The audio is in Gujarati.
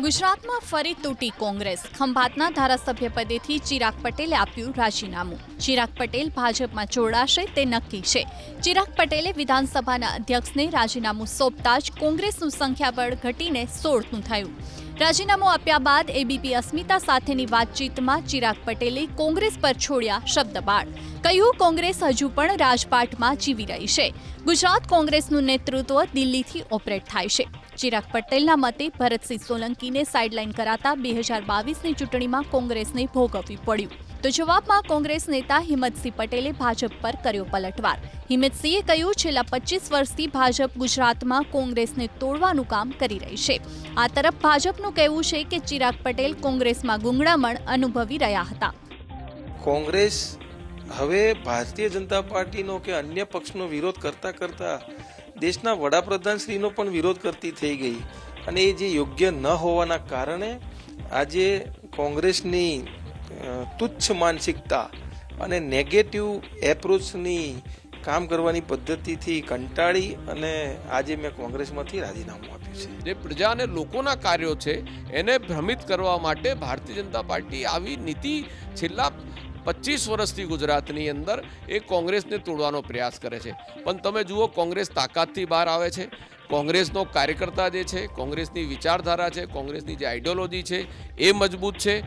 ગુજરાતમાં ફરી તૂટી કોંગ્રેસ. ખંભાતના ધારાસભ્ય પદેથી ચિરાગ પટેલે આપ્યું રાજીનામું. ચિરાગ પટેલ ભાજપમાં જોડાશે તે નક્કી છે. ચિરાગ પટેલે વિધાનસભાના અધ્યક્ષને રાજીનામું સોંપતા જ કોંગ્રેસનું સંખ્યાબળ ઘટીને સોળનું થયું. રાજીનામું આપ્યા બાદ એબીપી અસ્મિતા સાથેની વાતચીતમાં ચિરાગ પટેલે કોંગ્રેસ પર છોડ્યા શબ્દબાળ. કહ્યું, કોંગ્રેસ હજુ પણ રાજપાટમાં જીવી રહી છે. ગુજરાત કોંગ્રેસનું નેતૃત્વ દિલ્હીથી ઓપરેટ થાય છે. ચિરાગ પટેલના મતે ભરતસિંહ સોલંકીને સાઇડલાઇન કરાતા બે હજાર બાવીસની ચૂંટણીમાં કોંગ્રેસને ભોગવવી પડ્યું. તો જવાબમાં કોંગ્રેસ નેતા હિંમતસિંહ પટેલે ભાજપ પર કર્યો પલટવાર. હિંમતસિંહે કહ્યું, છેલ્લા પચીસ વર્ષથી ભાજપ ગુજરાતમાં કોંગ્રેસને તોડવાનું કામ કરી રહી છે. આ તરફ ભાજપનું કહેવું છે કે ચિરાગ પટેલ કોંગ્રેસમાં ગુંગળામણ અનુભવી રહ્યા હતા. કોંગ્રેસ હવે ભારતીય જનતા પાર્ટીનો કે અન્ય પક્ષનો વિરોધ કરતા કરતા દેશના વડાપ્રધાનશ્રીનો પણ વિરોધ કરતી થઈ ગઈ. અને એ જે યોગ્ય ન હોવાના કારણે આજે કોંગ્રેસની તુચ્છ માનસિકતા અને નેગેટિવ એપ્રોચની કામ કરવાની પદ્ધતિથી કંટાળી અને આજે મેં કોંગ્રેસમાંથી રાજીનામું આપ્યું છે. જે પ્રજા અને લોકોના કાર્યો છે, એને ભ્રમિત કરવા માટે ભારતીય જનતા પાર્ટી આવી નીતિ છેલ્લા પચીસ વર્ષથી ગુજરાતની અંદર એ કોંગ્રેસને તોડવાનો પ્રયાસ કરે છે. પણ તમે જુઓ, કોંગ્રેસ તાકાતથી બહાર આવે છે. કોંગ્રેસનો કાર્યકર્તા જે છે, કોંગ્રેસની વિચારધારા છે, કોંગ્રેસની જે આઈડિયોલોજી છે, એ મજબૂત છે.